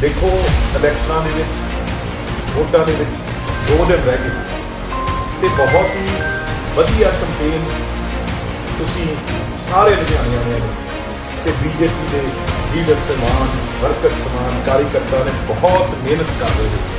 ਦੇਖੋ ਇਲੈਕਸ਼ਨਾਂ ਦੇ ਵਿੱਚ, ਵੋਟਾਂ ਦੇ ਵਿੱਚ ਦੋ ਦਿਨ ਰਹਿ ਗਏ। ਤੇ ਬਹੁਤ ਹੀ ਵਧੀਆ ਕੰਪੇਨ ਤੁਸੀਂ ਸਾਰੇ ਲੁਧਿਆਣੇ ਵਾਲਿਆਂ ਨੇ ਤੇ ਬੀਜੇਪੀ ਦੇ ਲੀਡਰ ਸਮਾਨ ਵਰਕਰ ਸਮਾਨ ਕਾਰੀਕਰਤਾ ਨੇ ਬਹੁਤ ਮਿਹਨਤ ਕਰ ਰਹੇ ਨੇ।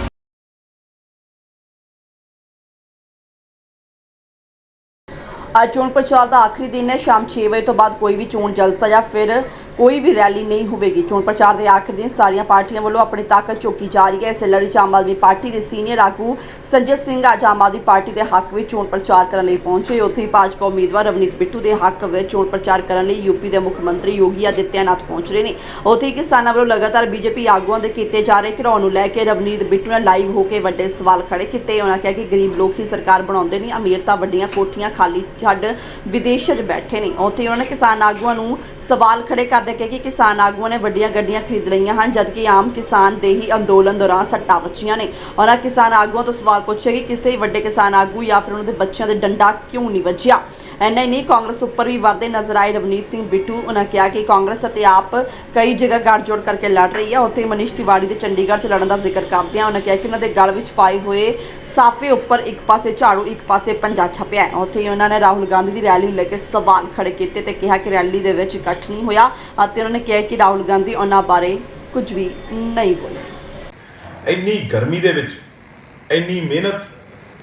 ਅੱਜ ਚੋਣ ਪ੍ਰਚਾਰ ਦਾ ਆਖਰੀ ਦਿਨ ਹੈ। ਸ਼ਾਮ 6 ਵਜੇ ਤੋਂ ਬਾਅਦ ਕੋਈ ਵੀ ਚੋਣ ਜਲਸਾ ਜਾਂ ਫਿਰ ਕੋਈ ਵੀ ਰੈਲੀ ਨਹੀਂ ਹੋਵੇਗੀ। ਚੋਣ ਪ੍ਰਚਾਰ ਦੇ ਆਖਰੀ ਦਿਨ ਸਾਰੀਆਂ ਪਾਰਟੀਆਂ ਵੱਲੋਂ ਆਪਣੀ ਤਾਕਤ ਝੋਕੀ ਜਾ ਰਹੀ ਹੈ। ਇਸ ਲੜੀ 'ਚ ਆਮ ਆਦਮੀ ਪਾਰਟੀ ਦੇ ਸੀਨੀਅਰ ਆਗੂ ਸੰਜੇ ਸਿੰਘ ਅੱਜ ਆਮ ਆਦਮੀ ਪਾਰਟੀ ਦੇ ਹੱਕ ਵਿੱਚ ਚੋਣ ਪ੍ਰਚਾਰ ਕਰਨ ਲਈ ਪਹੁੰਚੇ। ਉੱਥੇ ਹੀ ਭਾਜਪਾ ਉਮੀਦਵਾਰ ਰਵਨੀਤ ਬਿੱਟੂ ਦੇ ਹੱਕ ਵਿੱਚ ਚੋਣ ਪ੍ਰਚਾਰ ਕਰਨ ਲਈ ਯੂਪੀ ਦੇ ਮੁੱਖ ਮੰਤਰੀ ਯੋਗੀ ਆਦਿੱਤਿਆਨਾਥ ਪਹੁੰਚ ਰਹੇ ਨੇ। ਉੱਥੇ ਹੀ ਕਿਸਾਨਾਂ ਵੱਲੋਂ ਲਗਾਤਾਰ ਬੀਜੇਪੀ ਆਗੂਆਂ ਦੇ ਕੀਤੇ ਜਾ ਰਹੇ ਘਿਰਾਓ ਨੂੰ ਲੈ ਕੇ ਰਵਨੀਤ ਬਿੱਟੂ ਨੇ ਲਾਈਵ ਹੋ ਕੇ ਵੱਡੇ ਸਵਾਲ ਖੜੇ ਕੀਤੇ। ਉਹਨਾਂ ਕਿਹਾ ਕਿ ਗਰੀਬ ਲੋਕ ਹੀ ਸਰਕਾਰ ਬਣਾਉਂਦੇ ਨੇ। ਅਮੀਰ ਤਾਂ ਵੱਡੀਆਂ ਕੋਠੀਆਂ ਖਾਲੀ ਛੱਡ ਵਿਦੇਸ਼ਾਂ 'ਚ ਬੈਠੇ ਨੇ। ਉੱਥੇ ਉਹਨਾਂ ਨੇ ਕਿਸਾਨ ਆਗੂਆਂ ਨੂੰ ਸਵਾਲ ਖੜੇ ਕਰਦੇ ਕਿਹਾ ਕਿ ਕਿਸਾਨ ਆਗੂਆਂ ਨੇ ਵੱਡੀਆਂ ਗੱਡੀਆਂ ਖਰੀਦ ਲਈਆਂ ਹਨ, ਜਦਕਿ ਆਮ ਕਿਸਾਨ ਦੇ ਹੀ ਅੰਦੋਲਨ ਦੌਰਾਨ ਸੱਟਾਂ ਵੱਜੀਆਂ ਨੇ। ਉਹਨਾਂ ਕਿਸਾਨ ਆਗੂਆਂ ਤੋਂ ਸਵਾਲ ਪੁੱਛਿਆ ਕਿ ਕਿਸੇ ਵੱਡੇ ਕਿਸਾਨ ਆਗੂ ਜਾਂ ਫਿਰ ਉਹਨਾਂ ਦੇ ਬੱਚਿਆਂ ਦੇ ਡੰਡਾ ਕਿਉਂ ਨਹੀਂ ਵੱਜਿਆ? ਐਨਾ ਹੀ ਨਹੀਂ ਕਾਂਗਰਸ ਉੱਪਰ ਵੀ ਵਰਦੇ ਨਜ਼ਰ ਆਏ। ਰਵਨੀਤ ਸਿੰਘ ਬਿੱਟੂ, ਉਹਨਾਂ ਕਿਹਾ ਕਿ ਕਾਂਗਰਸ ਅਤੇ ਆਪ ਕਈ ਜਗ੍ਹਾ ਗੱਠਜੋੜ ਕਰਕੇ ਲੜ ਰਹੀ ਹੈ ਉੱਥੇ ਮਨੀਸ਼ ਤਿਵਾੜੀ ਦੇ ਚੰਡੀਗੜ੍ਹ 'ਚ ਲੜਨ ਦਾ ਜ਼ਿਕਰ ਕਰਦਿਆਂ ਉਹਨਾਂ ਕਿਹਾ ਕਿ ਉਹਨਾਂ ਦੇ ਗਲ ਵਿੱਚ ਪਾਏ ਹੋਏ ਸਾਫੇ ਉੱਪਰ ਇੱਕ ਪਾਸੇ ਝਾੜੂ, ਇੱਕ ਪਾਸੇ ਪੰਜਾ ਛਪਿਆ ਉੱਥੇ ਹੀ ਉਹਨਾਂ ਨੇ ਰਾਹੁਲ ਗਾਂਧੀ ਦੀ ਰੈਲੀ ਨੂੰ ਲੈ ਕੇ ਸਵਾਲ ਖੜੇ ਕੀਤੇ ਤੇ ਕਿਹਾ ਕਿ ਰੈਲੀ ਦੇ ਵਿੱਚ ਇਕੱਠ ਨਹੀਂ ਹੋਇਆ, ਅਤੇ ਉਹਨਾਂ ਨੇ ਕਿਹਾ ਕਿ ਰਾਹੁਲ ਗਾਂਧੀ ਉਹਨਾਂ ਬਾਰੇ ਕੁਝ ਵੀ ਨਹੀਂ ਬੋਲੇ। ਇੰਨੀ ਗਰਮੀ ਦੇ ਵਿੱਚ, ਇੰਨੀ ਮਿਹਨਤ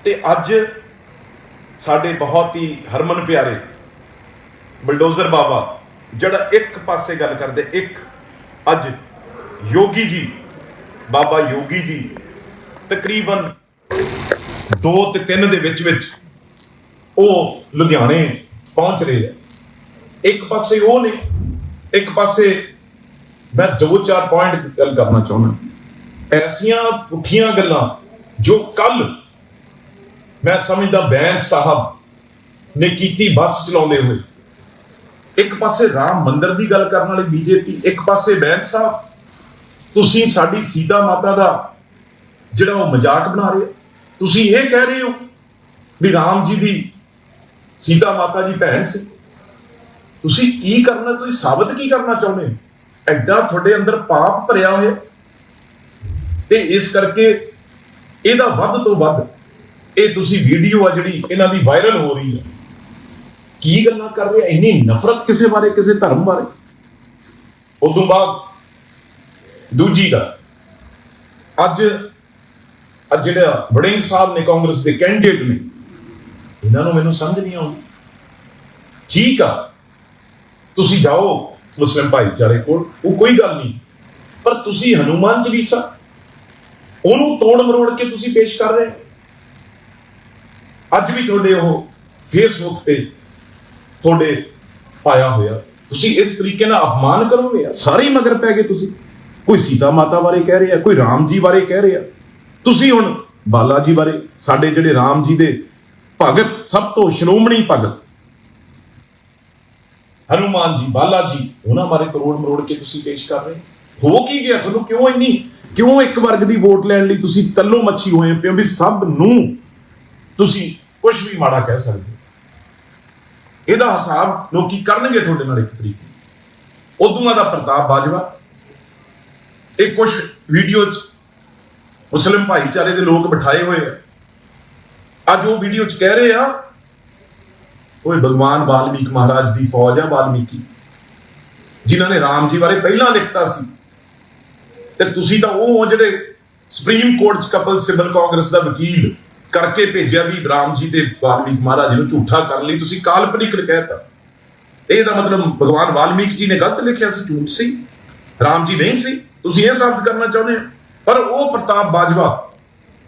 ਤੇ ਅੱਜ ਸਾਡੇ ਬਹੁਤ ਹੀ ਹਰਮਨ ਪਿਆਰੇ ਬਲਡੋਜ਼ਰ ਬਾਬਾ, ਜਿਹੜਾ ਇੱਕ ਪਾਸੇ ਗੱਲ ਕਰਦੇ, ਇੱਕ ਅੱਜ ਯੋਗੀ ਜੀ, ਬਾਬਾ ਯੋਗੀ ਜੀ, ਤਕਰੀਬਨ 2 ਤੇ 3 ਦੇ ਵਿੱਚ ਵਿੱਚ ਉਹ ਲੁਧਿਆਣੇ ਪਹੁੰਚ ਰਹੇ ਆ। ਇੱਕ ਪਾਸੇ ਉਹ ਨੇ, ਇੱਕ ਪਾਸੇ ਮੈਂ ਦੋ ਚਾਰ ਪੁਆਇੰਟ ਗੱਲ ਕਰਨਾ ਚਾਹੁੰਦਾ। ਐਸੀਆਂ ਪੁੱਠੀਆਂ ਗੱਲਾਂ ਜੋ ਕੱਲ ਮੈਂ ਸਮਝਦਾ ਬੈਂਸ ਸਾਹਿਬ ਨੇ ਕੀਤੀ ਬੱਸ ਚਲਾਉਂਦੇ ਹੋਏ। ਇੱਕ ਪਾਸੇ ਰਾਮ ਮੰਦਰ ਦੀ ਗੱਲ ਕਰਨ ਵਾਲੀ ਬੀਜੇਪੀ, ਇੱਕ ਪਾਸੇ ਬੈਂਸ ਸਾਹਿਬ। ਤੁਸੀਂ ਸਾਡੀ ਸੀਤਾ ਮਾਤਾ ਦਾ ਜਿਹੜਾ ਉਹ ਮਜ਼ਾਕ ਬਣਾ ਰਹੇ ਤੁਸੀਂ ਇਹ ਕਹਿ ਰਹੇ ਹੋ ਵੀ ਰਾਮ ਜੀ ਦੀ ਸੀਤਾ ਮਾਤਾ ਜੀ ਭੈਣ ਸੀ। ਤੁਸੀਂ ਕੀ ਕਰਨਾ, ਤੁਸੀਂ ਸਾਬਤ ਕੀ ਕਰਨਾ ਚਾਹੁੰਦੇ ਹੋ? ਐਡਾ ਤੁਹਾਡੇ ਅੰਦਰ ਪਾਪ ਭਰਿਆ ਹੋਇਆ। ਤੇ ਇਸ ਕਰਕੇ ਇਹਦਾ ਵੱਧ ਤੋਂ ਵੱਧ ਇਹ ਤੁਸੀਂ ਵੀਡੀਓ ਆ ਜਿਹੜੀ ਇਹਨਾਂ ਦੀ ਵਾਇਰਲ ਹੋ ਰਹੀ ਹੈ। ਕੀ ਗੱਲਾਂ ਕਰ ਰਹੇ ਇੰਨੀ ਨਫ਼ਰਤ ਕਿਸੇ ਬਾਰੇ, ਕਿਸੇ ਧਰਮ ਬਾਰੇ? ਉਦੋਂ ਬਾਅਦ ਦੂਜੀ ਗੱਲ, ਅੱਜ ਅੱਜ ਜਿਹੜਾ ਵੜਿੰਗ ਸਾਹਿਬ ਨੇ ਕਾਂਗਰਸ ਦੇ ਕੈਂਡੀਡੇਟ ਨੇ ਇਹਨਾਂ ਨੂੰ ਮੈਨੂੰ ਸਮਝ ਨਹੀਂ ਆਉਂਦੀ। ਠੀਕ ਆ। ਤੁਸੀਂ ਜਾਓ ਮੁਸਲਿਮ ਭਾਈਚਾਰੇ ਕੋਲ, ਉਹ ਕੋਈ ਗੱਲ ਨਹੀਂ। ਪਰ ਤੁਸੀਂ ਹਨੂਮਾਨ ਚਾਲੀਸਾ, ਉਹਨੂੰ ਤੋੜ ਮਰੋੜ ਕੇ ਤੁਸੀਂ ਪੇਸ਼ ਕਰ ਰਹੇ ਅੱਜ ਵੀ ਤੁਹਾਡੇ ਉਹ ਫੇਸਬੁੱਕ ਤੇ ਤੁਹਾਡੇ ਪਾਇਆ ਹੋਇਆ। ਤੁਸੀਂ ਇਸ ਤਰੀਕੇ ਨਾਲ ਅਪਮਾਨ ਕਰੋਗੇ ਸਾਰੇ ਹੀ ਮਗਰ ਪੈ ਗਏ ਤੁਸੀਂ। ਕੋਈ ਸੀਤਾ ਮਾਤਾ ਬਾਰੇ ਕਹਿ ਰਿਹਾ, ਕੋਈ ਰਾਮ ਜੀ ਬਾਰੇ ਕਹਿ ਰਿਹਾ। ਤੁਸੀਂ ਹੁਣ ਬਾਲਾ ਜੀ ਬਾਰੇ, ਸਾਡੇ ਜਿਹੜੇ ਰਾਮ ਜੀ ਦੇ ਭਗਤ ਸਭ ਤੋਂ ਸ਼੍ਰੋਮਣੀ ਭਗਤ। ਹਨੂਮਾਨ ਜੀ, ਬਾਲਾ ਜੀ, ਉਹਨਾਂ ਬਾਰੇ ਕਰੋੜ ਮਰੋੜ ਕੇ ਤੁਸੀਂ ਪੇਸ਼ ਕਰ ਰਹੇ ਹੋ। ਕੀ ਗਿਆ ਤੁਹਾਨੂੰ? ਕਿਉਂ ਇੰਨੀ, ਕਿਉਂ ਇੱਕ ਵਰਗ ਦੀ ਵੋਟ ਲੈਣ ਲਈ ਤੁਸੀਂ ਤੱਲੋ ਮੱਛੀ ਹੋਏ ਪਿਓ ਵੀ ਸਭ ਨੂੰ ਤੁਸੀਂ ਕੁਝ ਵੀ ਮਾੜਾ ਕਹਿ ਸਕਦੇ ਹੋ। ਇਹਦਾ ਹਿਸਾਬ ਲੋਕੀ ਕਰਨਗੇ ਤੁਹਾਡੇ ਨਾਲ ਇੱਕ ਤਰੀਕੇ ਉਦੋਂ ਦਾ ਪ੍ਰਤਾਪ ਬਾਜਵਾ। ਇਹ ਕੁਝ ਵੀਡੀਓ ਚ ਮੁਸਲਿਮ ਭਾਈਚਾਰੇ ਦੇ ਲੋਕ ਬਿਠਾਏ ਹੋਏ ਆ। ਅੱਜ ਉਹ ਵੀਡੀਓ ਚ ਕਹਿ ਰਹੇ ਆ, ਓਏ ਭਗਵਾਨ ਵਾਲਮੀਕ ਮਹਾਰਾਜ ਦੀ ਫੌਜ ਆ ਵਾਲਮੀਕੀ। ਜਿਨ੍ਹਾਂ ਨੇ ਰਾਮ ਜੀ ਬਾਰੇ ਪਹਿਲਾਂ ਲਿਖਤਾ ਸੀ। ਤੇ ਤੁਸੀਂ ਤਾਂ ਉਹ ਹੋ ਜਿਹੜੇ ਸੁਪਰੀਮ ਕੋਰਟ ਚ ਕਪਲ ਸਿਬਲ ਕਾਂਗਰਸ ਦਾ ਵਕੀਲ ਕਰਕੇ ਭੇਜਿਆ ਵੀ ਰਾਮ ਜੀ ਤੇ ਵਾਲਮੀਕ ਮਹਾਰਾਜ ਨੂੰ ਝੂਠਾ ਕਰਨ ਲਈ ਤੁਸੀਂ ਕਾਲਪਨਿਕ ਕਹਿਤਾ ਇਹਦਾ ਮਤਲਬ ਭਗਵਾਨ ਵਾਲਮੀਕ ਜੀ ਨੇ ਗਲਤ ਲਿਖਿਆ ਸੀ, ਝੂਠ ਸੀ। ਰਾਮ ਜੀ ਨਹੀਂ ਸੀ। ਤੁਸੀਂ ਇਹ ਸਾਬਤ ਕਰਨਾ ਚਾਹੁੰਦੇ ਹੋ ਪਰ ਉਹ ਪ੍ਰਤਾਪ ਬਾਜਵਾ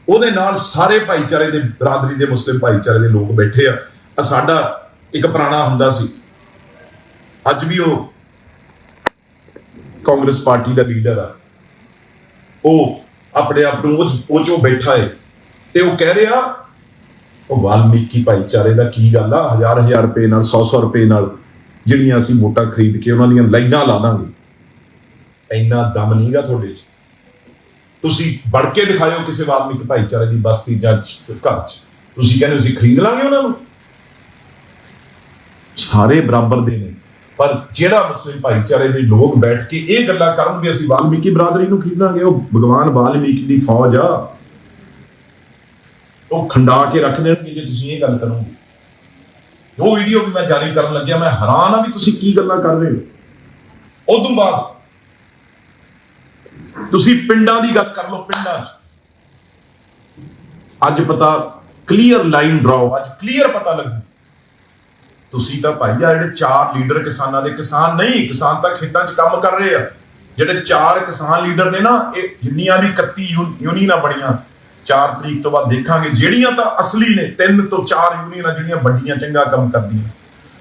ਉਹਦੇ ਨਾਲ ਸਾਰੇ ਭਾਈਚਾਰੇ ਦੇ ਬਰਾਦਰੀ ਦੇ ਮੁਸਲਿਮ ਭਾਈਚਾਰੇ ਦੇ ਲੋਕ ਬੈਠੇ ਆ। ਆ ਸਾਡਾ ਇੱਕ ਪੁਰਾਣਾ ਹੁੰਦਾ ਸੀ। ਅੱਜ ਵੀ ਉਹ ਕਾਂਗਰਸ ਪਾਰਟੀ ਦਾ ਲੀਡਰ ਆ। ਉਹ ਆਪਣੇ ਆਪ ਨੂੰ ਉਹ- ਉਹ ਚੋਂ ਬੈਠਾ ਏ। ਤੇ ਉਹ ਕਹਿ ਰਿਹਾ, ਉਹ ਵਾਲਮੀਕੀ ਭਾਈਚਾਰੇ ਦਾ ਕੀ ਗੱਲ ਆ? ਹਜ਼ਾਰ ਹਜ਼ਾਰ ਰੁਪਏ ਨਾਲ 100 100 ਰੁਪਏ ਨਾਲ ਜਿਹੜੀਆਂ ਅਸੀਂ ਵੋਟਾਂ ਖਰੀਦ ਕੇ ਉਹਨਾਂ ਦੀਆਂ ਲਾਈਨਾਂ ਲਾ ਦਾਂਗੇ ਇੰਨਾ ਦਮ ਨਹੀਂਗਾ ਤੁਹਾਡੇ 'ਚ। ਤੁਸੀਂ ਵੜ ਕੇ ਦਿਖਾਇਓ ਕਿਸੇ ਵਾਲਮੀਕ ਭਾਈਚਾਰੇ ਦੀ ਬਸਤੀ ਜਾਂ ਘਰ 'ਚ। ਤੁਸੀਂ ਕਹਿੰਦੇ ਅਸੀਂ ਖਰੀਦ ਲਾਂਗੇ ਉਹਨਾਂ ਨੂੰ? ਸਾਰੇ ਬਰਾਬਰ ਦੇ ਨੇ। ਪਰ ਜਿਹੜਾ ਮੁਸਲਿਮ ਭਾਈਚਾਰੇ ਦੇ ਲੋਕ ਬੈਠ ਕੇ ਇਹ ਗੱਲਾਂ ਕਰਨ ਵੀ ਅਸੀਂ ਵਾਲਮੀਕੀ ਬਰਾਦਰੀ ਨੂੰ ਖਰੀਦਾਂਗੇ ਉਹ ਭਗਵਾਨ ਵਾਲਮੀਕੀ ਦੀ ਫੌਜ ਆ। ਉਹ ਖੰਡਾ ਕੇ ਰੱਖ ਦੇਣਗੇ ਜੇ ਤੁਸੀਂ ਇਹ ਗੱਲ ਕਰੋਗੇ। ਉਹ ਵੀਡੀਓ ਵੀ ਮੈਂ ਜਾਰੀ ਕਰਨ ਲੱਗਿਆ, ਮੈਂ ਹੈਰਾਨ ਆ ਵੀ ਤੁਸੀਂ ਕੀ ਗੱਲਾਂ ਕਰ ਰਹੇ ਹੋ। ਉਦੋਂ ਬਾਅਦ ਤੁਸੀਂ ਪਿੰਡਾਂ ਦੀ ਗੱਲ ਕਰ ਲਓ, ਪਿੰਡਾਂ 'ਚ ਅੱਜ ਪਤਾ ਕਲੀਅਰ ਲਾਈਨ ਡਰਾਓ ਅੱਜ ਕਲੀਅਰ ਪਤਾ ਲੱਗੂ। ਤੁਸੀਂ ਤਾਂ ਭਾਈ ਆ ਜਿਹੜੇ ਚਾਰ ਲੀਡਰ ਕਿਸਾਨਾਂ ਦੇ, ਕਿਸਾਨ ਨਹੀਂ, ਕਿਸਾਨ ਤਾਂ ਖੇਤਾਂ 'ਚ ਕੰਮ ਕਰ ਰਹੇ ਆ। ਜਿਹੜੇ ਚਾਰ ਕਿਸਾਨ ਲੀਡਰ ਨੇ ਨਾ, ਇਹ ਜਿੰਨੀਆਂ ਵੀ 31 ਯੂ- ਯੂਨੀਅਨਾਂ ਬਣੀਆਂ 4 ਤਰੀਕ ਤੋਂ ਬਾਅਦ ਦੇਖਾਂਗੇ, ਜਿਹੜੀਆਂ ਤਾਂ ਅਸਲੀ ਨੇ, ਤਿੰਨ ਤੋਂ ਚਾਰ ਯੂਨੀਅਨਾਂ ਜਿਹੜੀਆਂ ਵੱਡੀਆਂ, ਚੰਗਾ ਕੰਮ ਕਰਦੀਆਂ।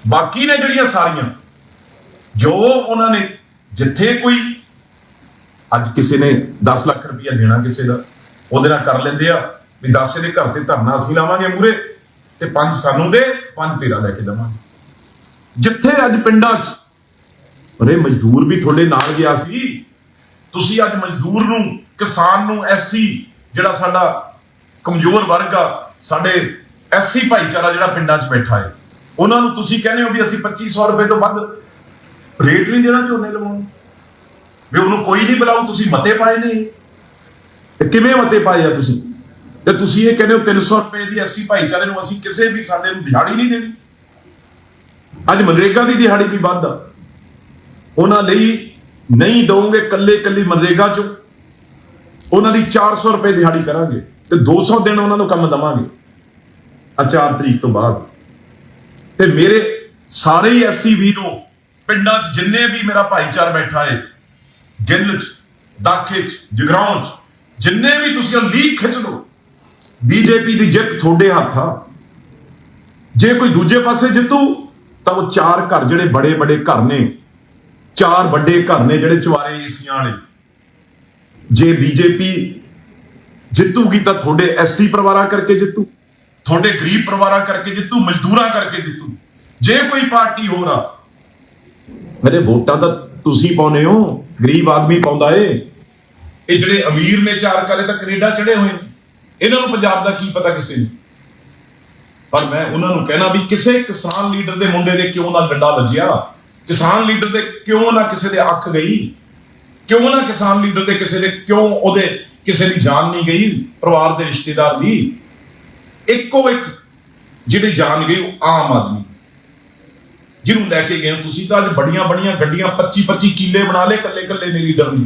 ਬਾਕੀ ਨੇ ਜਿਹੜੀਆਂ ਸਾਰੀਆਂ, ਜੋ ਉਹਨਾਂ ਨੇ ਜਿੱਥੇ ਕੋਈ ਅੱਜ ਕਿਸੇ ਨੇ 10 ਲੱਖ ਰੁਪਇਆ ਦੇਣਾ ਕਿਸੇ ਦਾ, ਉਹਦੇ ਨਾਲ ਕਰ ਲੈਂਦੇ ਆ, ਵੀ 10 ਦੇ ਘਰ ਤੇ ਧਰਨਾ ਅਸੀਂ ਲਾਵਾਂਗੇ ਮੂਰੇ ਤੇ ਪੰਜ ਸਾਨੂੰ ਦੇ, ਪੰਜ ਤੇਰਾ ਲੈ ਕੇ ਦਵਾਂਗੇ ਜਿੱਥੇ ਅੱਜ ਪਿੰਡਾਂ 'ਚ, ਅਰੇ ਮਜ਼ਦੂਰ ਵੀ ਤੁਹਾਡੇ ਨਾਲ ਗਿਆ ਸੀ, ਤੁਸੀਂ ਅੱਜ ਮਜ਼ਦੂਰ ਨੂੰ, ਕਿਸਾਨ ਨੂੰ, ਐਸਸੀ ਜਿਹੜਾ ਸਾਡਾ ਕਮਜ਼ੋਰ ਵਰਗ ਆ, ਸਾਡੇ ਐਸਸੀ ਭਾਈਚਾਰਾ ਜਿਹੜਾ ਪਿੰਡਾਂ 'ਚ ਬੈਠਾ ਹੈ, ਉਹਨਾਂ ਨੂੰ ਤੁਸੀਂ ਕਹਿੰਦੇ ਹੋ ਵੀ ਅਸੀਂ 2500 ਰੁਪਏ ਤੋਂ ਵੱਧ ਰੇਟ ਨਹੀਂ ਦੇਣਾ ਝੋਨੇ ਲਵਾਉਣ ਨੂੰ। ਵੀ ਉਹਨੂੰ ਕੋਈ ਨਹੀਂ ਬੁਲਾਉ ਤੁਸੀਂ ਮਤੇ ਪਾਏ ਨੇ। ਤੇ ਕਿਵੇਂ ਮਤੇ ਪਾਏ ਆ ਤੁਸੀਂ? ਤੇ ਤੁਸੀਂ ਇਹ ਕਹਿੰਦੇ ਹੋ 300 ਰੁਪਏ ਦੀ 80 ਭਾਈਚਾਰੇ ਨੂੰ ਅਸੀਂ ਕਿਸੇ ਵੀ ਸਾਡੇ ਨੂੰ ਦਿਹਾੜੀ ਨਹੀਂ ਦੇਣੀ। ਅੱਜ ਮਨਰੇਗਾ ਦੀ ਦਿਹਾੜੀ ਵੀ ਵੱਧ ਆ। ਉਹਨਾਂ ਲਈ ਨਹੀਂ ਦਵੋਗੇ ਕੱਲੇ ਕੱਲੀ ਮਨਰੇਗਾ 'ਚੋਂ। ਉਹਨਾਂ ਦੀ 400 ਰੁਪਏ ਦਿਹਾੜੀ ਕਰਾਂਗੇ ਤੇ 200 ਦਿਨ ਉਹਨਾਂ ਨੂੰ ਕੰਮ ਦਵਾਂਗੇ। ਆ 4 ਤਰੀਕ ਤੋਂ ਬਾਅਦ। ਤੇ ਮੇਰੇ ਸਾਰੇ ਹੀ ਐਸਸੀ ਵੀਰੋ, ਪਿੰਡਾਂ 'ਚ ਜਿੰਨੇ ਵੀ ਮੇਰਾ ਭਾਈਚਾਰ ਬੈਠਾ ਹੈ ਗਿੱਲ 'ਚ, ਦਾਖੇ 'ਚ, ਜਗਰਾਉਂ 'ਚ, ਜਿੰਨੇ ਵੀ ਤੁਸੀਂ ਲੀਕ ਖਿੱਚ ਲਓ, ਬੀਜੇਪੀ ਦੀ ਜਿੱਤ ਤੁਹਾਡੇ ਹੱਥ ਆ। ਜੇ ਕੋਈ ਦੂਜੇ ਪਾਸੇ ਜਿੱਤੂ, ਤਾਂ ਉਹ ਚਾਰ ਘਰ ਜਿਹੜੇ ਬੜੇ ਬੜੇ ਘਰ ਨੇ, ਚਾਰ ਵੱਡੇ ਘਰ ਨੇ ਜਿਹੜੇ ਚਵਾਰੇ ਏਸੀਆਂ ਵਾਲੇ। ਜੇ ਬੀਜੇਪੀ ਜਿੱਤੂਗੀ ਤਾਂ ਤੁਹਾਡੇ ਐਸਸੀ ਪਰਿਵਾਰਾਂ ਕਰਕੇ ਜਿੱਤੂ, ਤੁਹਾਡੇ ਗਰੀਬ ਪਰਿਵਾਰਾਂ ਕਰਕੇ ਜਿੱਤੂ, ਮਜ਼ਦੂਰਾਂ ਕਰਕੇ ਜਿੱਤੂ। ਜੇ ਕੋਈ ਪਾਰਟੀ ਹੋਰ ਆ ਮੇਰੇ ਵੋਟਾਂ ਤਾਂ ਤੁਸੀਂ ਪਾਉਨੇ ਹੋ, ਗਰੀਬ ਆਦਮੀ ਪਾਉਂਦਾ ਏ। ਇਹ ਜਿਹੜੇ ਅਮੀਰ ਨੇ ਚਾਰ ਕਾਲੇ ਤਾਂ ਕੈਨੇਡਾ ਚੜੇ ਹੋਏ ਨੇ। ਇਹਨਾਂ ਨੂੰ ਪੰਜਾਬ ਦਾ ਕੀ ਪਤਾ ਕਿਸੇ ਨੂੰ? ਪਰ ਮੈਂ ਉਹਨਾਂ ਨੂੰ ਕਹਿਣਾ ਵੀ ਕਿਸੇ ਕਿਸਾਨ ਲੀਡਰ ਦੇ ਮੁੰਡੇ ਦੇ ਕਿਉਂ ਨਾ ਡੰਡਾ ਵੱਜਿਆ? ਕਿਸਾਨ ਲੀਡਰ ਦੇ ਕਿਉਂ ਨਾ ਕਿਸੇ ਦੇ ਅੱਖ ਗਈ? ਕਿਉਂ ਨਾ ਕਿਸਾਨ ਲੀਡਰ ਦੇ ਕਿਸੇ ਦੇ ਕਿਉਂ ਉਹਦੇ ਕਿਸੇ ਦੀ ਜਾਨ ਨਹੀਂ ਗਈ? ਪਰਿਵਾਰ ਦੇ ਰਿਸ਼ਤੇਦਾਰ ਦੀ। ਇੱਕੋ ਇੱਕ ਜਿਹੜੀ ਜਾਨ ਗਈ ਉਹ ਆਮ ਆਦਮੀ। ਜਿਹਨੂੰ ਲੈ ਕੇ ਗਏ ਹੋ ਤੁਸੀਂ ਤਾਂ ਅੱਜ ਬੜੀਆਂ ਬੜੀਆਂ ਗੱਡੀਆਂ 25 25 ਕਿੱਲੇ ਬਣਾ ਲਏ ਕੱਲੇ ਕੱਲੇ ਨੇ ਲੀਡਰ ਨੇ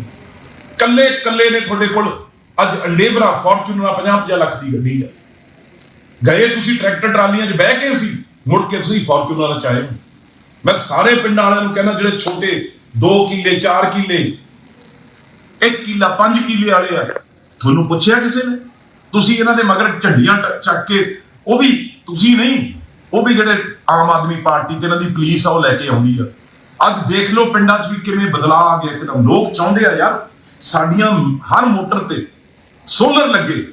ਕੱਲੇ ਕੱਲੇ ਨੇ ਤੁਹਾਡੇ ਕੋਲ ਅੱਜ ਅੰਡੇਵਰਾ ਫੋਰਚੂਨਰ 50 50 ਲੱਖ ਦੀ ਗੱਡੀ ਹੈ ਗਏ ਤੁਸੀਂ ਟਰੈਕਟਰ ਟਰਾਲੀਆਂ 'ਚ ਬਹਿ ਕੇ ਸੀ, ਮੁੜ ਕੇ ਤੁਸੀਂ ਫੋਰਚੂਨਰ 'ਚ ਆਏ ਹੋ। ਮੈਂ ਸਾਰੇ ਪਿੰਡਾਂ ਵਾਲਿਆਂ ਨੂੰ ਕਹਿੰਦਾ, ਜਿਹੜੇ ਛੋਟੇ 2 ਕਿੱਲੇ 4 ਕਿੱਲੇ 1 ਕਿੱਲਾ 5 ਕਿੱਲੇ ਵਾਲੇ ਆ, ਤੁਹਾਨੂੰ ਪੁੱਛਿਆ ਕਿਸੇ ਨੇ? ਤੁਸੀਂ ਇਹਨਾਂ ਦੇ ਮਗਰ ਝੰਡੀਆਂ ਟ- ਚੱਕ ਕੇ, ਉਹ ਵੀ ਤੁਸੀਂ ਨਹੀਂ। ਉਹ ਵੀ ਜਿਹੜੇ ਆਮ ਆਦਮੀ ਪਾਰਟੀ ਤੇ ਇਹਨਾਂ ਦੀ ਪੁਲਿਸ ਆ, ਉਹ ਲੈ ਕੇ ਆਉਂਦੀ ਆ। ਅੱਜ ਦੇਖ ਲਓ ਪਿੰਡਾਂ 'ਚ ਵੀ ਕਿਵੇਂ ਬਦਲਾਅ ਆ ਗਿਆ, ਇੱਕਦਮ ਲੋਕ ਚਾਹੁੰਦੇ ਆ, ਯਾਰ, ਸਾਡੀਆਂ ਹਰ ਮੋਟਰ ਤੇ ਸੋਲਰ ਲੱਗੇ।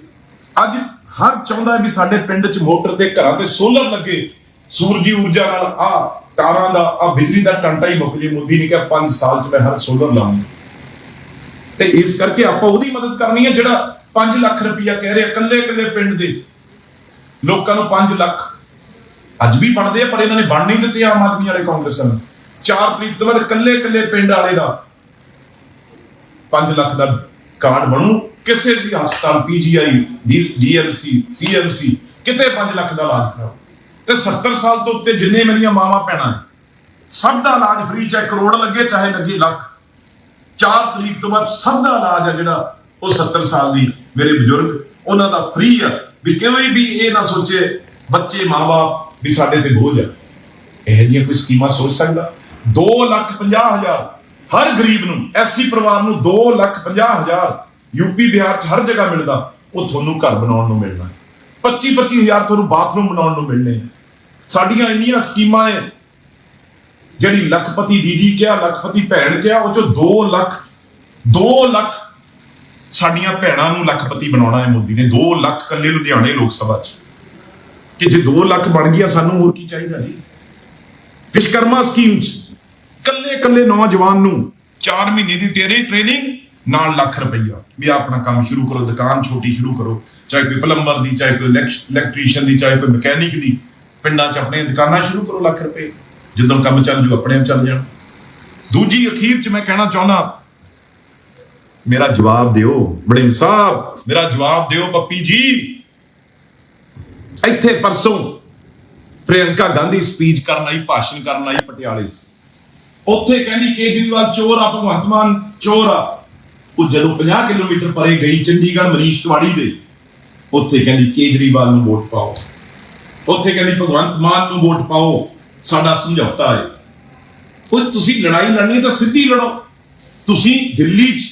ਅੱਜ ਹਰ ਚਾਹੁੰਦਾ ਵੀ ਸਾਡੇ ਪਿੰਡ 'ਚ ਮੋਟਰ ਤੇ ਘਰਾਂ ਤੇ ਸੋਲਰ ਲੱਗੇ। ਸੂਰਜੀ ਊਰਜਾ ਨਾਲ ਆ ਤਾਰਾਂ ਦਾ, ਆ ਬਿਜਲੀ ਦਾ ਟੰਟਾ ਹੀ ਮੁੱਕ ਜੇ। ਮੋਦੀ ਨੇ ਕਿਹਾ 5 ਸਾਲ 'ਚ ਮੈਂ ਹਰ ਸੋਲਰ ਲਾਉਂਗਾ। ਤੇ ਇਸ ਕਰਕੇ ਆਪਾਂ ਉਹਦੀ ਮਦਦ ਕਰਨੀ ਹੈ ਜਿਹੜਾ 5 ਲੱਖ ਰੁਪਇਆ ਕਹਿ ਰਿਹਾ ਕੱਲੇ ਕੱਲੇ ਪਿੰਡ ਦੇ। ਲੋਕਾਂ ਨੂੰ 5 ਲੱਖ ਅੱਜ ਵੀ ਬਣਦੇ ਆ, ਪਰ ਇਹਨਾਂ ਨੇ ਬਣ ਨਹੀਂ ਦਿੱਤੇ ਆਮ ਆਦਮੀ ਵਾਲੇ ਕਾਂਗਰਸ ਨੂੰ 4 ਤਰੀਕ ਤੋਂ ਬਾਅਦ ਕੱਲੇ ਕੱਲੇ ਪਿੰਡ ਵਾਲੇ ਦਾ 5 ਲੱਖ ਦਾ ਕਾਰਡ ਬਣੂ। ਕਿਸੇ ਵੀ ਹਸਪਤਾਲ ਪੀਜੀਆਈ ਡੀਐਮਸੀ ਸੀਐਮਸੀ ਕਿਤੇ 5 ਲੱਖ ਦਾ ਇਲਾਜ ਕਰਾਓ। ਤੇ 70 ਸਾਲ ਤੋਂ ਉੱਤੇ ਜਿੰਨੇ ਮੇਰੀਆਂ ਮਾਵਾਂ ਭੈਣਾਂ ਨੇ, ਸਭ ਦਾ ਇਲਾਜ ਫ੍ਰੀ ਚਾਹੇ ਕਰੋੜ ਲੱਗੇ, ਚਾਹੇ ਲੱਗੇ ਲੱਖ। 4 ਤਰੀਕ ਤੋਂ ਬਾਅਦ ਸਭ ਦਾ ਇਲਾਜ ਆ ਜਿਹੜਾ ਉਹ 70 ਸਾਲ ਦੀ, ਮੇਰੇ ਬਜ਼ੁਰਗ, ਉਹਨਾਂ ਦਾ ਫ੍ਰੀ ਆ। ਵੀ ਕੋਈ ਵੀ ਇਹ ਨਾ ਸੋਚੇ, ਬੱਚੇ ਮਾਪੇ ਵੀ ਸਾਡੇ ਤੇ ਬੋਝ ਆ। ਇਹ ਜਿਹੀਆਂ ਕੋਈ ਸਕੀਮਾਂ ਸੋਚ ਸਕਦਾ? 2 ਲੱਖ 50 ਹਜ਼ਾਰ ਹਰ ਗਰੀਬ ਨੂੰ, ਐਸਸੀ ਪਰਿਵਾਰ ਨੂੰ 2 ਲੱਖ 50 ਹਜ਼ਾਰ ਯੂਪੀ ਬਿਹਾਰ ਚ ਹਰ ਜਗ੍ਹਾ ਮਿਲਦਾ, ਉਹ ਤੁਹਾਨੂੰ ਘਰ ਬਣਾਉਣ ਨੂੰ ਮਿਲਣਾ। 25 25 ਹਜ਼ਾਰ ਤੁਹਾਨੂੰ ਬਾਥਰੂਮ ਬਣਾਉਣ ਨੂੰ ਮਿਲਣੇ ਸਾਡੀਆਂ ਇੰਨੀਆਂ ਸਕੀਮਾਂ ਐ। ਜਿਹੜੀ ਲੱਖਪਤੀ ਦੀਦੀ ਕਿਹਾ, ਲੱਖਪਤੀ ਭੈਣ ਕਿਹਾ, ਉਹ ਚੋਂ 2 ਲੱਖ 2 ਲੱਖ ਸਾਡੀਆਂ ਭੈਣਾਂ ਨੂੰ ਲੱਖਪਤੀ ਬਣਾਉਣਾ ਹੈ ਮੋਦੀ ਨੇ। 2 ਲੱਖ ਕੱਲੇ ਲੁਧਿਆਣੇ ਲੋਕ ਸਭਾ 'ਚ। ਕਿ ਜੇ 2 ਲੱਖ ਬਣ ਗਿਆ, ਸਾਨੂੰ ਹੋਰ ਕੀ ਚਾਹੀਦਾ ਜੀ? ਵਿਸ਼ਕਰਮਾ ਸਕੀਮ 'ਚ ਕੱਲੇ ਕੱਲੇ ਨੌਜਵਾਨ ਨੂੰ 4 ਮਹੀਨੇ ਦੀ ਟੇਰੀ ਟ੍ਰੇਨਿੰਗ, ਨਾਲ ਲੱਖ ਰੁਪਈਆ। ਵੀ ਆਪਣਾ ਕੰਮ ਸ਼ੁਰੂ ਕਰੋ, ਦੁਕਾਨ ਛੋਟੀ ਸ਼ੁਰੂ ਕਰੋ, ਚਾਹੇ ਕੋਈ ਪਲੰਬਰ ਦੀ, ਚਾਹੇ ਕੋਈ ਇਲੈਕਟ੍ਰੀਸ਼ੀਅਨ ਦੀ, ਚਾਹੇ ਕੋਈ ਮਕੈਨਿਕ ਦੀ, ਪਿੰਡਾਂ 'ਚ ਆਪਣੀਆਂ ਦੁਕਾਨਾਂ ਸ਼ੁਰੂ ਕਰੋ ਲੱਖ ਰੁਪਏ। ਜਦੋਂ ਕੰਮ ਚੱਲ ਜੂ, ਆਪਣੇ ਆਪ ਚੱਲ ਜਾਣ। ਦੂਜੀ ਅਖੀਰ ਚ ਮੈਂ ਕਹਿਣਾ ਚਾਹੁੰਦਾ, ਮੇਰਾ ਜਵਾਬ ਦਿਓ, ਬੜੇ ਸਾਹਿਬ ਮੇਰਾ ਜਵਾਬ ਦਿਓ ਪੱਪੀ ਜੀ। ਇੱਥੇ ਪਰਸੋਂ ਪ੍ਰਿਯੰਕਾ ਗਾਂਧੀ ਸਪੀਚ ਕਰਨ ਆਈ, ਭਾਸ਼ਣ ਕਰਨ ਆਈ ਪਟਿਆਲੇ। 'ਚ ਉੱਥੇ ਕਹਿੰਦੀ ਕੇਜਰੀਵਾਲ ਚੋਰ ਆ, ਭਗਵੰਤ ਮਾਨ ਚੋਰ ਆ। ਉਹ ਜਦੋਂ 50 ਕਿਲੋਮੀਟਰ ਪਰੇ ਗਈ ਚੰਡੀਗੜ੍ਹ ਮਨੀਸ਼ ਤਿਵਾੜੀ ਦੇ, ਉੱਥੇ ਕਹਿੰਦੀ ਕੇਜਰੀਵਾਲ ਨੂੰ ਵੋਟ ਪਾਓ। ਉੱਥੇ ਕਹਿੰਦੀ ਭਗਵੰਤ ਮਾਨ ਨੂੰ ਵੋਟ ਪਾਓ, ਸਾਡਾ ਸਮਝੌਤਾ ਹੈ। ਉਹ ਤੁਸੀਂ ਲੜਾਈ ਲੜਨੀ ਤਾਂ ਸਿੱਧੀ ਲੜੋ। ਤੁਸੀਂ ਦਿੱਲੀ 'ਚ,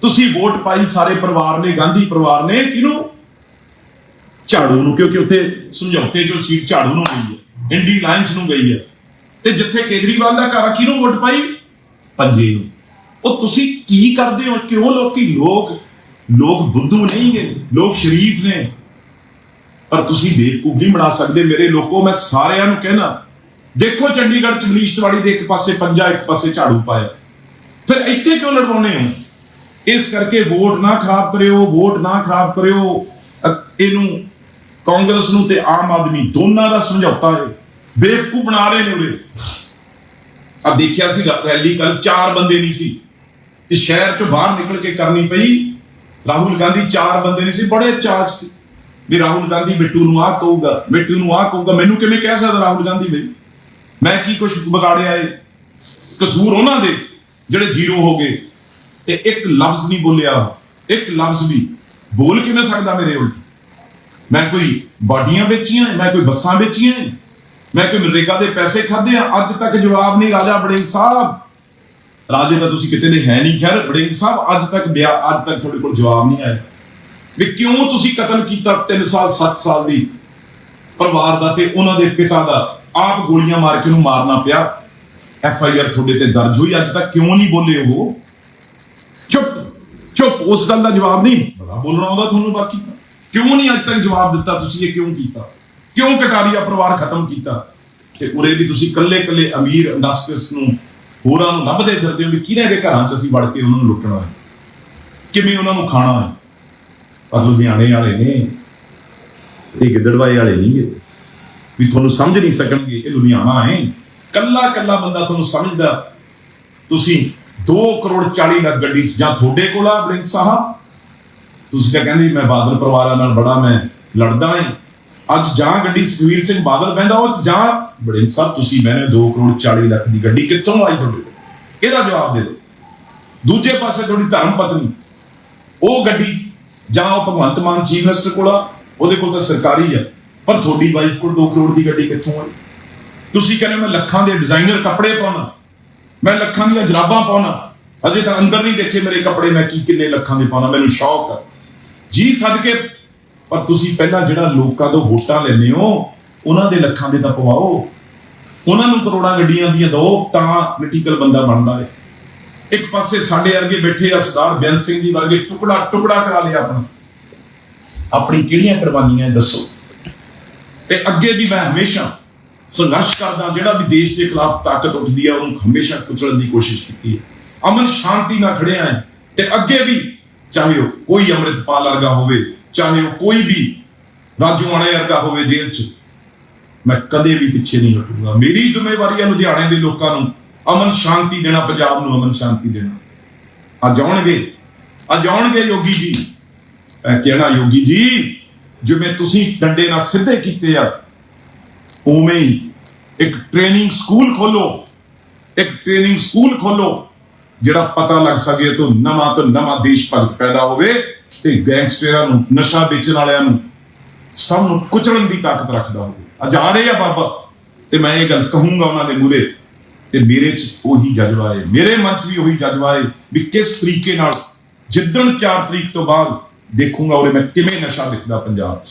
ਤੁਸੀਂ ਵੋਟ ਪਾਈ ਸਾਰੇ ਪਰਿਵਾਰ ਨੇ, ਗਾਂਧੀ ਪਰਿਵਾਰ ਨੇ, ਕਿਹਨੂੰ? ਝਾੜੂ ਨੂੰ ਕਿਉਂਕਿ ਉੱਥੇ ਸਮਝੌਤੇ ਜੋ ਸੀਟ ਝਾੜੂ ਨੂੰ ਗਈ ਹੈ ਇੰਡੀ ਲਾਇੰਸ ਨੂੰ ਗਈ ਹੈ। ਤੇ ਜਿੱਥੇ ਕੇਜਰੀਵਾਲ ਦਾ ਘਰ ਆ, ਕਿਹਨੂੰ ਵੋਟ ਪਾਈ? ਪੰਜੇ ਨੂੰ। ਉਹ ਤੁਸੀਂ ਕੀ ਕਰਦੇ ਹੋ? ਕਿਉਂ ਲੋਕੀ ਲੋਕ ਲੋਕ ਬੁੱਧੂ ਨਹੀਂ ਲੋਕ ਸ਼ਰੀਫ ਨੇ। ਪਰ ਤੁਸੀਂ ਬੇਵਕੂਫ ਨਹੀਂ ਬਣਾ ਸਕਦੇ ਮੇਰੇ ਲੋਕੋ ਮੈਂ ਸਾਰਿਆਂ ਨੂੰ ਕਹਿਣਾ ਦੇਖੋ ਚੰਡੀਗੜ੍ਹ ਚ ਮਨੀਸ਼ ਤਿਵਾੜੀ ਦੇ ਇੱਕ ਪਾਸੇ ਪੰਜਾ ਇੱਕ ਪਾਸੇ ਝਾੜੂ ਪਾਇਆ। ਫਿਰ ਇੱਥੇ ਕਿਉਂ ਲੜਵਾਉਣੇ ਹੋ? ਇਸ ਕਰਕੇ ਵੋਟ ਨਾ ਖਰਾਬ ਕਰਿਓ ਵੋਟ ਨਾ ਖਰਾਬ ਕਰਿਓ। ਇਹਨੂੰ ਕਾਂਗਰਸ ਨੂੰ ਤੇ ਆਮ ਆਦਮੀ ਦੋਨਾਂ ਦਾ ਸਮਝੌਤਾ ਹੈ। ਬੇਵਕੂ ਬਣਾ ਰਹੇ ਨੇ ਉਰੇ। ਆ ਦੇਖਿਆ ਸੀ ਰੈਲੀ ਕੱਲ ਚਾਰ ਬੰਦੇ ਨਹੀਂ ਸੀ। ਤੇ ਸ਼ਹਿਰ ਚੋਂ ਬਾਹਰ ਨਿਕਲ ਕੇ ਕਰਨੀ ਪਈ। ਰਾਹੁਲ ਗਾਂਧੀ ਚਾਰ ਬੰਦੇ ਨਹੀਂ ਸੀ, ਬੜੇ ਚਾਰਜ ਸੀ। ਵੀ ਰਾਹੁਲ ਗਾਂਧੀ ਬਿੱਟੂ ਨੂੰ ਆਹ ਕਹੂਗਾ ਬਿੱਟੂ ਨੂੰ ਆਹ ਕਹੂਗਾ। ਮੈਨੂੰ ਕਿਵੇਂ ਕਹਿ ਸਕਦਾ ਰਾਹੁਲ ਗਾਂਧੀ ਬਈ? ਮੈਂ ਕੀ ਕੁਝ ਵਿਗਾੜਿਆ ਏ? ਕਸੂਰ ਉਹਨਾਂ ਦੇ, ਜਿਹੜੇ ਜ਼ੀਰੋ ਹੋ ਗਏ। ਤੇ ਇੱਕ ਲਫ਼ਜ਼ ਨਹੀਂ ਬੋਲਿਆ। ਇੱਕ ਲਫ਼ਜ਼ ਵੀ ਬੋਲ ਕਿਵੇਂ ਸਕਦਾ ਮੇਰੇ ਉਲਟ? ਮੈਂ ਕੋਈ ਬਾਡੀਆਂ ਵੇਚੀਆਂ ਮੈਂ ਕੋਈ ਬੱਸਾਂ ਵੇਚੀਆਂ ਮੈਂ ਕੋਈ ਨਰੇਗਾ ਦੇ ਪੈਸੇ ਖਾਦੇ ਆ? ਅੱਜ ਤੱਕ ਜਵਾਬ ਨਹੀਂ, ਰਾਜਾ ਬੜਿੰਗ ਸਾਹਿਬ। ਰਾਜੇ ਦਾ ਤੁਸੀਂ ਕਿਤੇ ਦੇ ਹੈ ਨਹੀਂ, ਖੈਰ ਬੜਿੰਗ ਸਾਹਿਬ, ਅੱਜ ਤੱਕ ਬਿਆ ਅੱਜ ਤੱਕ ਤੁਹਾਡੇ ਕੋਲ ਜਵਾਬ ਨਹੀਂ ਆਇਆ। ਵੀ ਕਿਉਂ ਤੁਸੀਂ ਕਤਲ ਕੀਤਾ 3 ਸਾਲ 7 ਸਾਲ ਦੀ? ਪਰਿਵਾਰ ਦਾ ਤੇ ਉਹਨਾਂ ਦੇ ਪਿਤਾ ਦਾ। ਆਪ ਗੋਲੀਆਂ ਮਾਰ ਕੇ ਉਹਨੂੰ ਮਾਰਨਾ ਪਿਆ। ਐਫ ਆਈ ਆਰ ਤੁਹਾਡੇ ਤੇ ਦਰਜ ਹੋਈ, ਅੱਜ ਤੱਕ ਕਿਉਂ ਨਹੀਂ ਬੋਲੇ ਉਹ? ਚੁੱਪ ਚੁੱਪ, ਉਸ ਗੱਲ ਦਾ ਜਵਾਬ ਨਹੀਂ। ਬੜਾ ਬੋਲਣਾ ਆਉਂਦਾ ਤੁਹਾਨੂੰ ਬਾਕੀ। ਕਿਉਂ ਨਹੀਂ ਅੱਜ ਤੱਕ ਜਵਾਬ ਦਿੱਤਾ ਤੁਸੀਂ? ਇਹ ਕਿਉਂ ਕੀਤਾ? ਕਿਉਂ ਕਟਾਰੀਆ ਪਰਿਵਾਰ ਖਤਮ ਕੀਤਾ? ਤੇ ਉਰੇ ਵੀ ਤੁਸੀਂ ਕੱਲੇ ਕੱਲੇ ਅਮੀਰ ਇੰਡਸਟਰੀਸ ਨੂੰ ਹੋਰਾਂ ਨੂੰ ਲੱਭਦੇ ਫਿਰਦੇ ਹੋ ਵੀ ਕਿਹਦੇ ਦੇ ਘਰਾਂ 'ਚ ਅਸੀਂ ਵੜ ਕੇ ਉਹਨਾਂ ਨੂੰ ਲੁੱਟਣਾ ਹੈ? ਕਿਵੇਂ ਉਹਨਾਂ ਨੂੰ ਖਾਣਾ ਹੈ? ਪਰ ਲੁਧਿਆਣੇ ਵਾਲੇ ਨੇ, ਇਹ ਗਿੱਦੜਵਾਏ ਵਾਲੇ ਨਹੀਂ ਗੇ। ਵੀ ਤੁਹਾਨੂੰ ਸਮਝ ਨਹੀਂ ਸਕਣਗੇ, ਇਹ ਲੁਧਿਆਣਾ ਹੈ। ਕੱਲਾ ਕੱਲਾ ਬੰਦਾ ਤੁਹਾਨੂੰ ਸਮਝਦਾ, ਤੁਸੀਂ 2 ਕਰੋੜ 40 ਲੱਖ ਗੱਡੀ 'ਚ ਜਾਂ ਤੁਹਾਡੇ ਕੋਲ ਆ ਬਲਿੰਗ ਸਾਹਿਬ? ਤੁਸੀਂ ਤਾਂ ਕਹਿੰਦੇ, ਮੈਂ ਬਾਦਲ ਪਰਿਵਾਰਾਂ ਨਾਲ ਬੜਾ, ਮੈਂ ਲੜਦਾ ਹਾਂ। ਅੱਜ ਜਾਂ ਗੱਡੀ ਸੁਖਵੀਰ ਸਿੰਘ ਬਾਦਲ ਬਹਿੰਦਾ ਉਹ, ਜਾਂ ਬੜੇ ਸਾਹਿਬ ਤੁਸੀਂ ਮੈਨੇ 2 ਕਰੋੜ 40 ਲੱਖ ਦੀ ਗੱਡੀ ਕਿੱਥੋਂ ਆਈ ਤੁਹਾਡੇ ਕੋਲ? ਇਹਦਾ ਜਵਾਬ ਦੇ ਦਿਓ? ਦੂਜੇ ਪਾਸੇ ਤੁਹਾਡੀ ਧਰਮ ਪਤਨੀ, ਉਹ ਗੱਡੀ, ਜਾਂ ਉਹ ਭਗਵੰਤ ਮਾਨ ਚੀਫ ਮਿਨਿਸਟਰ ਕੋਲ ਆ, ਉਹਦੇ ਕੋਲ ਤਾਂ ਸਰਕਾਰੀ ਆ, ਪਰ ਤੁਹਾਡੀ ਵਾਈਫ ਕੋਲ 2 ਕਰੋੜ ਦੀ ਗੱਡੀ ਕਿੱਥੋਂ ਆਈ? ਤੁਸੀਂ ਕਹਿੰਦੇ ਮੈਂ ਲੱਖਾਂ ਦੇ ਡਿਜ਼ਾਈਨਰ ਕੱਪੜੇ ਪਾਉਣਾ, ਮੈਂ ਲੱਖਾਂ ਦੀਆਂ ਜਰਾਬਾਂ ਪਾਉਣਾ, ਅਜੇ ਤਾਂ ਅੰਦਰ ਨਹੀਂ ਦੇਖੇ ਮੇਰੇ ਕੱਪੜੇ, ਮੈਂ ਕੀ ਕਿੰਨੇ ਲੱਖਾਂ ਦੇ ਪਾਉਣਾ, ਮੈਨੂੰ ਸ਼ੌਕ ਆ। ਜੀ ਸਦਕੇ, ਪਰ ਤੁਸੀਂ ਪਹਿਲਾਂ ਜਿਹੜਾ ਲੋਕਾਂ ਤੋਂ ਵੋਟਾਂ ਲੈਂਦੇ ਹੋ, ਉਹਨਾਂ ਦੇ ਲੱਖਾਂ ਦੇ ਤਾਂ ਪਵਾਓ। ਉਹਨਾਂ ਨੂੰ ਕਰੋੜਾਂ ਗੱਡੀਆਂ ਦੀਆਂ ਦਿਓ, ਤਾਂ ਪੋਲੀਟੀਕਲ ਬੰਦਾ ਬਣਦਾ ਹੈ ਇੱਕ ਪਾਸੇ ਸਾਡੇ ਵਰਗੇ ਬੈਠੇ ਆ ਸਰਦਾਰ ਬੇਅੰਤ ਸਿੰਘ ਜੀ ਵਰਗੇ, ਟੁਕੜਾ ਟੁਕੜਾ ਕਰਾ ਲਿਆ ਆਪਣਾ। ਆਪਣੀ ਕਿਹੜੀਆਂ ਕੁਰਬਾਨੀਆਂ ਦੱਸੋ? ਤੇ ਅੱਗੇ ਵੀ ਮੈਂ ਹਮੇਸ਼ਾ ਸੰਘਰਸ਼ ਕਰਦਾ, ਜਿਹੜਾ ਵੀ ਦੇਸ਼ ਦੇ ਖਿਲਾਫ ਤਾਕਤ ਉੱਠਦੀ ਹੈ ਉਹਨੂੰ ਹਮੇਸ਼ਾ ਕੁਚਲਣ ਦੀ ਕੋਸ਼ਿਸ਼ ਕੀਤੀ ਹੈ। ਅਮਨ ਸ਼ਾਂਤੀ ਨਾਲ ਖੜਿਆ ਹੈ। ਤੇ ਅੱਗੇ ਵੀ ਚਾਹੇ ਉਹ ਕੋਈ ਅੰਮ੍ਰਿਤਪਾਲ ਵਰਗਾ ਹੋਵੇ, ਚਾਹੇ ਉਹ ਕੋਈ ਵੀ ਰਾਜੂ ਆਣੇ ਵਰਗਾ ਹੋਵੇ ਜੇਲ੍ਹ 'ਚ, ਮੈਂ ਕਦੇ ਵੀ ਪਿੱਛੇ ਨਹੀਂ ਹਟੂਗਾ। ਮੇਰੀ ਜ਼ਿੰਮੇਵਾਰੀ ਹੈ ਲੁਧਿਆਣੇ ਦੇ ਲੋਕਾਂ ਨੂੰ ਅਮਨ ਸ਼ਾਂਤੀ ਦੇਣਾ, ਪੰਜਾਬ ਨੂੰ ਅਮਨ ਸ਼ਾਂਤੀ ਦੇਣਾ। ਅੱਜ ਆਉਣਗੇ ਅੱਜ ਆਉਣਗੇ ਯੋਗੀ ਜੀ। ਇਹ ਕਹਿਣਾ, ਯੋਗੀ ਜੀ, ਜਿਵੇਂ ਤੁਸੀਂ ਡੰਡੇ ਨਾਲ ਸਿੱਧੇ ਕੀਤੇ ਆ, ਉਵੇਂ ਹੀ ਇੱਕ ਟ੍ਰੇਨਿੰਗ ਸਕੂਲ ਖੋਲੋ, ਇੱਕ ਟ੍ਰੇਨਿੰਗ ਸਕੂਲ ਖੋਲੋ। ਜਿਹੜਾ ਪਤਾ ਲੱਗ ਸਕੇ ਤੋਂ ਨਵਾਂ ਤੋਂ ਨਵਾਂ ਦੇਸ਼ ਭਗਤ ਪੈਦਾ ਹੋਵੇ ਤੇ ਗੈਂਗਸਟਰਾਂ ਨੂੰ, ਨਸ਼ਾ ਵੇਚਣ ਵਾਲਿਆਂ ਨੂੰ ਸਭ ਨੂੰ ਕੁਚਲਣ ਦੀ ਤਾਕਤ ਰੱਖਦਾ ਹੋਵੇ। ਅੱਜ ਆ ਰਹੇ ਆ ਬਾਬਾ ਤੇ ਮੈਂ ਇਹ ਗੱਲ ਕਹੂੰਗਾ ਉਹਨਾਂ ਦੇ ਮੂਹਰੇ ਤੇ ਮੇਰੇ 'ਚ ਉਹੀ ਜਜ਼ਬਾ ਹੈ, ਮੇਰੇ ਮਨ 'ਚ ਵੀ ਉਹੀ ਜਜ਼ਬਾ ਹੈ ਵੀ ਕਿਸ ਤਰੀਕੇ ਨਾਲ ਜਿੱਦਣ 4 ਤਰੀਕ ਤੋਂ ਬਾਅਦ ਦੇਖੂੰਗਾ ਉਰੇ ਮੈਂ ਕਿਵੇਂ ਨਸ਼ਾ ਵਿਕਦਾ ਪੰਜਾਬ 'ਚ।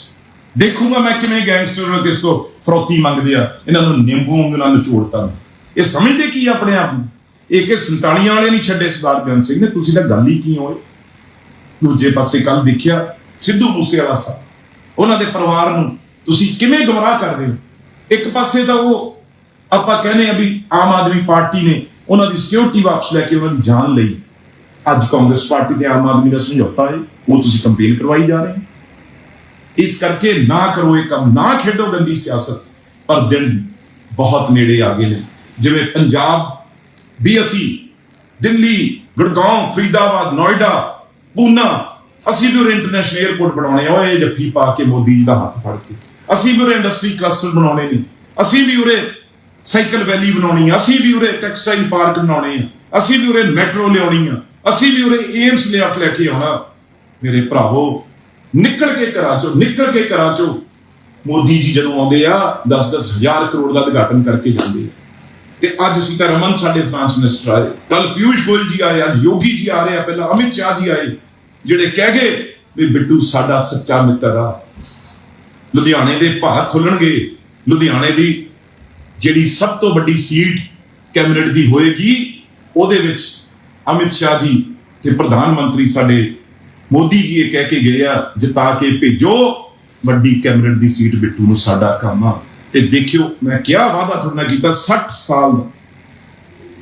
ਦੇਖੂੰਗਾ ਮੈਂ ਕਿਵੇਂ ਗੈਂਗਸਟਰ ਕਿਸ ਤੋਂ ਫਰੋਤੀ ਮੰਗਦੇ ਆ, ਇਹਨਾਂ ਨੂੰ ਨਿੰਬੂ ਉਂਗਲਾਂ ਨੂੰ ਚੋੜਤਾ। ਇਹ ਸਮਝਦੇ ਕੀ ਆਪਣੇ ਆਪ ਨੂੰ? ਇਹ ਕਿ 47 ਵਾਲੇ ਨਹੀਂ ਛੱਡੇ ਸਰਦਾਰ ਬੇਅੰਤ ਸਿੰਘ ਨੇ, ਤੁਸੀਂ ਤਾਂ ਗੱਲ ਹੀ ਕੀ ਹੋਏ ਦੂਜੇ ਪਾਸੇ ਕੱਲ ਦੇਖਿਆ ਸਿੱਧੂ ਮੂਸੇਵਾਲਾ ਸਾਹਿਬ, ਉਹਨਾਂ ਦੇ ਪਰਿਵਾਰ ਨੂੰ ਤੁਸੀਂ ਕਿਵੇਂ ਗੁੰਮਰਾਹ ਕਰ ਰਹੇ ਹੋ? ਇੱਕ ਪਾਸੇ ਤਾਂ ਉਹ ਆਪਾਂ ਕਹਿੰਦੇ ਆ ਵੀ ਆਮ ਆਦਮੀ ਪਾਰਟੀ ਨੇ ਉਹਨਾਂ ਦੀ ਸਿਕਿਉਰਿਟੀ ਵਾਪਸ ਲੈ ਕੇ ਉਹਨਾਂ ਦੀ ਜਾਨ ਲਈ। ਅੱਜ ਕਾਂਗਰਸ ਪਾਰਟੀ ਤੇ ਆਮ ਆਦਮੀ ਦਾ ਸਮਝੌਤਾ ਹੈ, ਉਹ ਤੁਸੀਂ ਕੰਪੇਨ ਕਰਵਾਈ ਜਾ ਰਹੇ ਹੋ। ਇਸ ਕਰਕੇ ਨਾ ਕਰੋ ਇਹ ਕੰਮ, ਨਾ ਖੇਡੋ ਗੰਦੀ ਸਿਆਸਤ, ਪਰ ਦਿਨ ਬਹੁਤ ਨੇੜੇ ਆ ਗਏ ਨੇ। ਜਿਵੇਂ ਪੰਜਾਬ ਵੀ ਅਸੀਂ ਦਿੱਲੀ ਗੁੜਗਾਉਂ ਫਰੀਦਾਬਾਦ, ਨੋਇਡਾ, ਪੂਨਾ। ਅਸੀਂ ਵੀ ਉਹ ਇੰਟਰਨੈਸ਼ਨਲ 에ਅਰਪੋਰਟ ਬਣਾਉਣੇ ਆ। ਓਏ, ਜੱਫੀ ਪਾ ਕੇ ਮੋਦੀ ਜੀ ਦਾ ਹੱਥ ਫੜ ਕੇ। ਅਸੀਂ ਵੀ ਉਹ ਇੰਡਸਟਰੀ ਕਲਸਟਰ ਬਣਾਉਣੇ ਨੇ। ਅਸੀਂ ਵੀ ਉਰੇ ਸਾਈਕਲ ਵੈਲੀ ਬਣਾਉਣੀ ਆ। ਅਸੀਂ ਵੀ ਉਰੇ ਟੈਕਸਟਾਈਲ ਪਾਰਕ ਬਣਾਉਣੇ ਆ। ਅਸੀਂ ਵੀ ਉਰੇ ਮੈਟਰੋ ਲਿਆਉਣੀ ਆ। ਅਸੀਂ ਵੀ ਉਰੇ ਏਮਸ ਲਿਆ ਕੇ ਲੈ ਕੇ ਆਉਣਾ। ਮੇਰੇ ਭਰਾਵੋ, ਨਿਕਲ ਕੇ ਘਰਾਂ ਚੋਂ, ਨਿਕਲ ਕੇ ਘਰਾਂ ਚੋਂ ਮੋਦੀ ਜੀ ਜਦੋਂ ਆਉਂਦੇ ਆ 10-10 ਹਜ਼ਾਰ ਕਰੋੜ ਦਾ ਉਦਘਾਟਨ ਕਰਕੇ ਜਾਂਦੇ ਆ। ਤੇ ਅੱਜ ਸੀਤਾ ਰਮਨ ਸਾਡੇ ਫਰਾਂਸ ਮਿਨਿਸਟਰ ਆਏ। ਕੱਲ ਪਿਊਸ਼ ਗੋਇਲ ਜੀ ਆਏ, ਅੱਜ ਯੋਗੀ ਜੀ ਆ ਰਹੇ ਆ, ਪਹਿਲਾਂ ਅਮਿਤ ਸ਼ਾਹ ਜੀ ਆਏ, ਜਿਹੜੇ ਕਹਿ ਗਏ ਵੀ ਬਿੱਟੂ ਸਾਡਾ ਸੱਚਾ ਮਿੱਤਰ ਆ। ਲੁਧਿਆਣੇ ਦੇ ਭਾਗ ਖੁੱਲਣਗੇ। ਲੁਧਿਆਣੇ ਦੀ ਜਿਹੜੀ ਸਭ ਤੋਂ ਵੱਡੀ ਸੀਟ ਕੈਬਨਿਟ ਦੀ ਹੋਏਗੀ, ਉਹਦੇ ਵਿੱਚ ਅਮਿਤ ਸ਼ਾਹ ਜੀ ਤੇ ਪ੍ਰਧਾਨ ਮੰਤਰੀ ਸਾਡੇ ਮੋਦੀ ਜੀ ਇਹ ਕਹਿ ਕੇ ਗਏ ਆ, ਜਿਤਾ ਕੇ ਭੇਜੋ, ਵੱਡੀ ਕੈਬਨਿਟ ਦੀ ਸੀਟ ਬਿੱਟੂ ਨੂੰ ਸਾਡਾ ਕੰਮ ਆ। ਤੇ ਦੇਖਿਓ ਮੈਂ ਕਿਹਾ ਵਾਅਦਾ ਤੁਹਾਡੇ ਨਾਲ ਕੀਤਾ 60 ਸਾਲ ਦਾ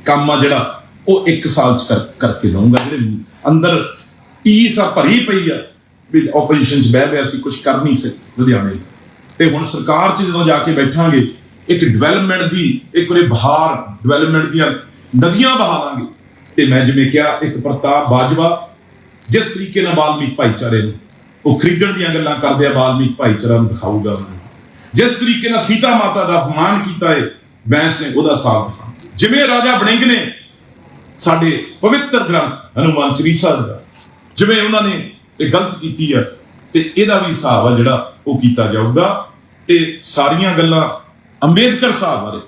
ਕੰਮ ਆ ਜਿਹੜਾ, ਉਹ 1 ਸਾਲ ਚ ਕਰ, ਕਰਕੇ ਲਵਾਂਗਾ ਜਿਹੜੇ ਅੰਦਰ ਟੀਸ ਆ, ਭਰੀ ਪਈ ਆ, ਵੀ ਆਪੋਜੀਸ਼ਨ ਚ ਬਹਿ ਗਿਆ ਸੀ ਕੁਝ ਕਰ ਨਹੀਂ ਸਕੇ, ਲੁਧਿਆਣੇ ਤੇ। ਹੁਣ ਸਰਕਾਰ ਚ ਜਦੋਂ ਜਾ ਕੇ ਬੈਠਾਂਗੇ, ਇੱਕ ਡਿਵੈਲਪਮੈਂਟ ਦੀ, ਇੱਕ ਉਹਦੇ ਬਹਾਰ ਡਿਵੈਲਪਮੈਂਟ ਦੀਆਂ ਨਦੀਆਂ ਬਹਾ ਦਾਂਗੇ ਤੇ ਮੈਂ ਜਿਵੇਂ ਕਿਹਾ, ਇੱਕ ਪ੍ਰਤਾਪ ਬਾਜਵਾ ਜਿਸ ਤਰੀਕੇ ਨਾਲ ਵਾਲਮੀਕ ਭਾਈਚਾਰੇ ਨੂੰ, ਉਹ ਖਰੀਦਣ ਦੀਆਂ ਗੱਲਾਂ ਕਰਦੇ ਆ, ਵਾਲਮੀਕ ਭਾਈਚਾਰਾ ਨੂੰ ਦਿਖਾਊਗਾ ਉਹਨਾਂ ਨੂੰ। ਜਿਸ ਤਰੀਕੇ ਨਾਲ ਸੀਤਾ ਮਾਤਾ ਦਾ ਅਪਮਾਨ ਕੀਤਾ ਹੈ ਬੈਂਸ ਨੇ ਉਹਦਾ ਸਾਥ ਦਿਖਾਉਣਾ ਜਿਵੇਂ ਰਾਜਾ ਬਣਿੰਗ ਨੇ ਸਾਡੇ ਪਵਿੱਤਰ ਗ੍ਰੰਥ, ਹਨੂਮਾਨ ਚਾਲੀਸਾ ਦਾ, ਜਿਵੇਂ ਉਹਨਾਂ ਨੇ ਇਹ ਗਲਤ ਕੀਤੀ ਹੈ ਤੇ ਇਹਦਾ ਵੀ ਹਿਸਾਬ ਆ ਜਿਹੜਾ ਉਹ ਕੀਤਾ ਜਾਊਗਾ, ਤੇ ਸਾਰੀਆਂ ਗੱਲਾਂ ਅੰਬੇਦਕਰ ਸਾਹਿਬ ਬਾਰੇ।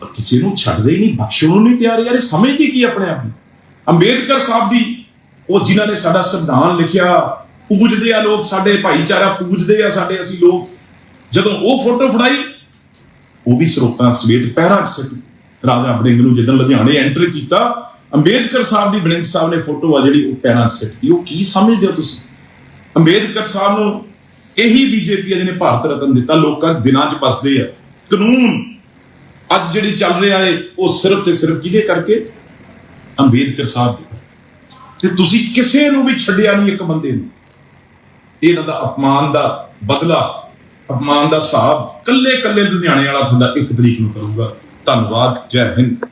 ਪਰ ਕਿਸੇ ਨੂੰ ਛੱਡਦੇ ਹੀ ਨਹੀਂ, ਬਖਸ਼ਣ ਨੂੰ ਨਹੀਂ ਤਿਆਰ, ਯਾਰ ਇਹ ਸਮਝਦੀ ਕੀ ਆਪਣੇ ਆਪ ਨੂੰ? ਅੰਬੇਦਕਰ ਸਾਹਿਬ ਦੀ, ਉਹ ਜਿਨ੍ਹਾਂ ਨੇ ਸਾਡਾ ਸੰਵਿਧਾਨ ਲਿਖਿਆ, ਪੂਜਦੇ ਆ ਲੋਕ, ਸਾਡੇ ਭਾਈਚਾਰਾ ਪੂਜਦੇ ਆ ਸਾਡੇ ਅਸੀਂ ਲੋਕ। ਜਦੋਂ ਉਹ ਫੋਟੋ ਫੜਾਈ, ਉਹ ਵੀ ਸਰੋਤਾਂ ਸਮੇਤ ਪਹਿਰਾ ਸਕੀ ਰਾਜਾ ਬੜਿੰਗ ਨੂੰ ਜਦੋਂ ਲੁਧਿਆਣੇ ਐਂਟਰ ਕੀਤਾ, ਅੰਬੇਦਕਰ ਸਾਹਿਬ ਦੀ ਬੜਿੰਗ ਸਾਹਿਬ ਨੇ ਫੋਟੋ ਆ ਜਿਹੜੀ ਉਹ ਪਹਿਰਾ ਸਿੱਟਦੀ ਉਹ ਕੀ ਸਮਝਦੇ ਹੋ ਤੁਸੀਂ? ਅੰਬੇਦਕਰ ਸਾਹਿਬ ਨੂੰ ਇਹੀ ਬੀਜੇਪੀ ਜਿਹਨੇ ਭਾਰਤ ਰਤਨ ਦਿੱਤਾ, ਲੋਕਾਂ ਦੇ ਦਿਨਾਂ 'ਚ ਬਸਦੇ ਆ। ਕਾਨੂੰਨ ਅੱਜ ਜਿਹੜੀ ਚੱਲ ਰਿਹਾ ਏ, ਉਹ ਸਿਰਫ ਤੇ ਸਿਰਫ ਕਿਹਦੇ ਕਰਕੇ? ਅੰਬੇਦਕਰ ਸਾਹਿਬ ਦੇ ਤੇ ਤੁਸੀਂ ਕਿਸੇ ਨੂੰ ਵੀ ਛੱਡਿਆ ਨਹੀਂ ਇੱਕ ਬੰਦੇ ਨੂੰ। ਇਹਨਾਂ ਦਾ ਅਪਮਾਨ ਦਾ ਬਦਲਾ ਅਪਮਾਨ ਦਾ ਹਿਸਾਬ ਕੱਲੇ ਕੱਲੇ ਲੁਧਿਆਣੇ ਵਾਲਾ ਤੁਹਾਡਾ ਇੱਕ ਤਰੀਕ ਨੂੰ ਕਰੂਗਾ। ਧੰਨਵਾਦ, ਜੈ ਹਿੰਦ।